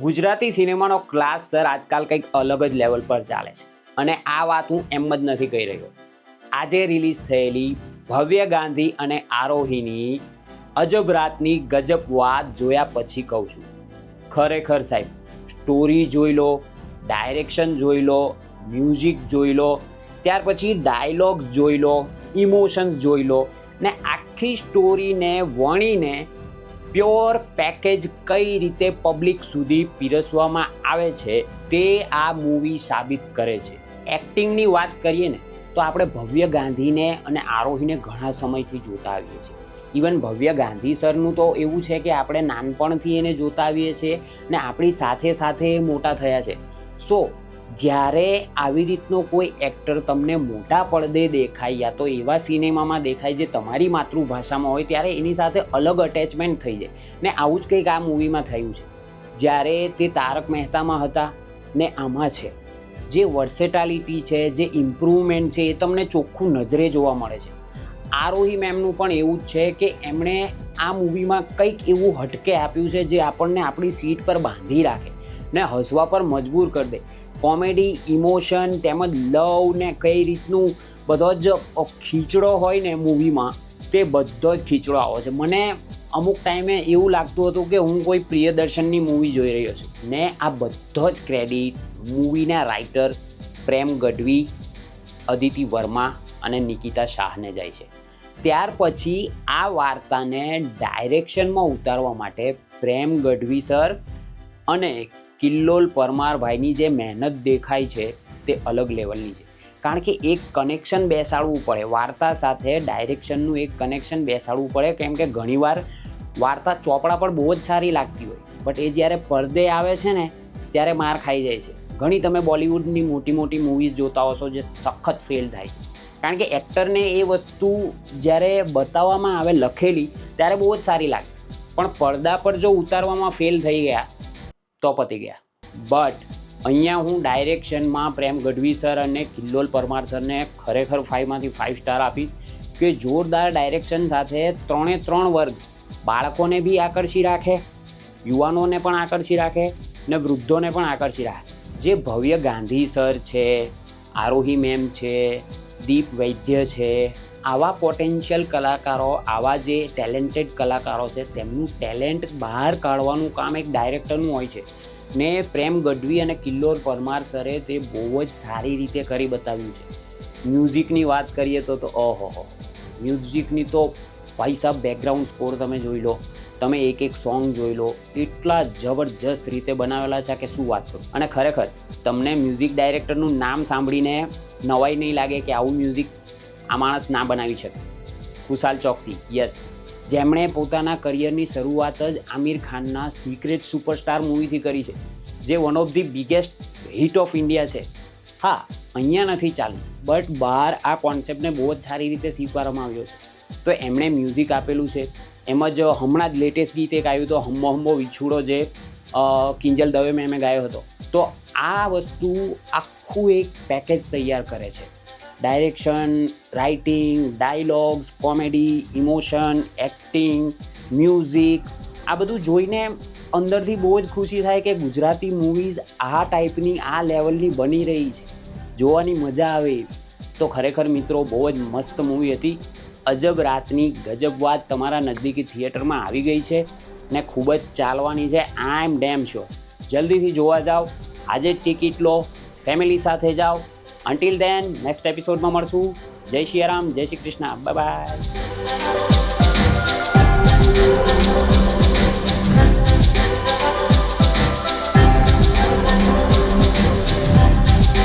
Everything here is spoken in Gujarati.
ગુજરાતી સિનેમાનો ક્લાસ સર આજકાલ કંઈક અલગ જ લેવલ પર ચાલે છે. અને આ વાત હું એમ જ નથી કહી રહ્યો. આજે રિલીઝ થયેલી ભવ્ય ગાંધી અને આરોહીની અજબ રાતની ગજબ વાત જોયા પછી કહું છું. ખરેખર સાહેબ સ્ટોરી જોઈ લો ડાયરેક્શન જોઈ લો મ્યુઝિક જોઈ લો, ત્યાર પછી ડાયલોગ્સ જોઈ લો ઇમોશન્સ જોઈ લો ને આખી સ્ટોરીને વણીને પ્યોર પેકેજ કઈ રીતે પબ્લિક સુધી પીરસવામાં આવે છે તે આ મૂવી સાબિત કરે છે. એક્ટિંગની વાત કરીએ ને, તો આપણે ભવ્ય ગાંધીને અને આરોહીને ઘણા સમયથી જોતા આવીએ છીએ. ઇવન ભવ્ય ગાંધી સરનું તો એવું છે કે આપણે નાનપણથી એને જોતા આવીએ છીએ ને આપણી સાથે સાથે મોટા થયા છે. સો જ્યારે આવી રીતનો કોઈ એક્ટર તમને મોટા પડદે દેખાય યા તો એવા સિનેમામાં દેખાય જે તમારી માતૃભાષામાં હોય, ત્યારે એની સાથે અલગ અટેચમેન્ટ થઈ જાય. ને આવું જ કંઈક આ મૂવીમાં થયું છે. જ્યારે તે તારક મહેતામાં હતા ને આમાં છે. જે વર્સેટાલિટી છે, જે ઇમ્પ્રુવમેન્ટ છે, એ તમને ચોખ્ખું નજરે જોવા મળે છે. આરોહી મેમનું પણ એવું જ છે કે એમણે આ મૂવીમાં કંઈક એવું હટકે આપ્યું છે જે આપણને આપણી સીટ પર બાંધી રાખે ને હસવા પર મજબૂર કરી દે. કોમેડી, ઇમોશન તેમજ લવ ને કઈ રીતનું બધો જ ખીચડો હોય ને મૂવીમાં, તે બધો જ ખીચડો આવે છે. મને અમુક ટાઈમે એવું લાગતું હતું કે હું કોઈ પ્રિયદર્શનની મૂવી જોઈ રહ્યો છું. ને આ બધો જ ક્રેડિટ મૂવીના રાઇટર પ્રેમ ગઢવી, અદિતિ વર્મા અને નિકિતા શાહને જાય છે. ત્યાર પછી આ વાર્તાને ડાયરેક્શનમાં ઉતારવા માટે પ્રેમ ગઢવી સર અને કિલ્લોલ પરમારભાઈની જે મહેનત દેખાય છે તે અલગ લેવલની છે. કારણ કે એક કનેક્શન બેસાડવું પડે. વાર્તા સાથે ડાયરેક્શનનું એક કનેક્શન બેસાડવું પડે. કેમ કે ઘણીવાર વાર્તા ચોપડા પર બહુ જ સારી લાગતી હોય. બટ એ જ્યારે પડદે આવે છે ને, ત્યારે માર ખાઈ જાય છે. ઘણી તમે બોલિવૂડની મોટી મોટી મૂવીઝ જોતા હશો જે સખત ફેલ થાય છે. કારણ કે એક્ટરને એ વસ્તુ જ્યારે બતાવવામાં આવે લખેલી, ત્યારે બહુ જ સારી લાગે. પણ પડદા પર જો ઉતારવામાં ફેલ થઈ ગયા તો પતી ગયા. બટ અહીંયા હું ડાયરેક્શનમાં પ્રેમ ગઢવી સર અને કિલ્લોલ પરમાર સરને ખરેખર ફાઇવમાંથી ફાઇવ સ્ટાર આપીશ કે જોરદાર ડાયરેક્શન સાથે ત્રણે ત્રણ વર્ગ બાળકોને બી આકર્ષી રાખે, યુવાનોને પણ આકર્ષી રાખે ને વૃદ્ધોને પણ આકર્ષી રાખે. જે ભવ્ય ગાંધી સર છે, આરોહી મેમ છે દીપ વૈદ્ય છે. આવા પોટેન્શિયલ કલાકારો, આવા જે ટેલેન્ટેડ કલાકારો છે, તેમનું ટેલેન્ટ બહાર કાઢવાનું કામ એક ડાયરેક્ટરનું હોય છે. ને પ્રેમ ગઢવી અને કિલ્લોર પરમાર સરે તે બહુ જ સારી રીતે કરી બતાવ્યું છે. મ્યુઝિકની વાત કરીએ તો તો ઓહો મ્યુઝિકની તો ભાઈ સાહેબ બેકગ્રાઉન્ડ સ્કોર તમે જોઈ લો. તમે એક એક સોંગ જોઈ લો, એટલા જબરજસ્ત રીતે બનાવેલા છે કે શું વાત કરું? અને ખરેખર, તમને મ્યુઝિક ડાયરેક્ટરનું નામ સાંભળીને નવાઈ નહીં લાગે કે આવું મ્યુઝિક આ માણસ ના બનાવી શકે. કુશાલ ચોકસી યસ જેમણે પોતાના કરિયરની શરૂઆત જ આમિર ખાનના સિક્રેટ સુપરસ્ટાર મૂવીથી કરી છે. જે one of the biggest hit of India છે. હા, અહીંયા નથી ચાલતું. બટ બહાર આ કોન્સેપ્ટને બહુ જ સારી રીતે સ્વીકારવામાં આવ્યો છે. તો એમણે મ્યુઝિક આપેલું છે. એમ જ હમણાં જ લેટેસ્ટ ગીત એક આવ્યું હતો હમ્મો હમ્મો વિછુડો જે કિંજલ દવે મેં ગાયો હતો. તો આ વસ્તુ આખું એક પેકેજ તૈયાર કરે છે. Direction writing dialogues comedy emotion acting music આ બધું જોઈને અંદરથી બહુ જ ખુશી થાય કે ગુજરાતી મૂવીઝ આ ટાઈપની આ લેવલની બની રહી છે. જોવાની મજા આવે. તો ખરેખર મિત્રો, બહુ જ મસ્ત મૂવી હતી. અજબ રાતની ગજબ વાત તમારા નજદીકી થિયેટરમાં આવી ગઈ છે ને ખૂબ જ ચાલવાની છે. આઈ એમ ડેમ શો જલ્દીથી જોવા જાઓ. આજે જ ટિકિટ લો. ફેમિલી સાથે જાઓ. અન્ટિલ દેન નેક્સ્ટ એપિસોડમાં મળશું. જય શ્રી રામ, જય શ્રી કૃષ્ણ. બાય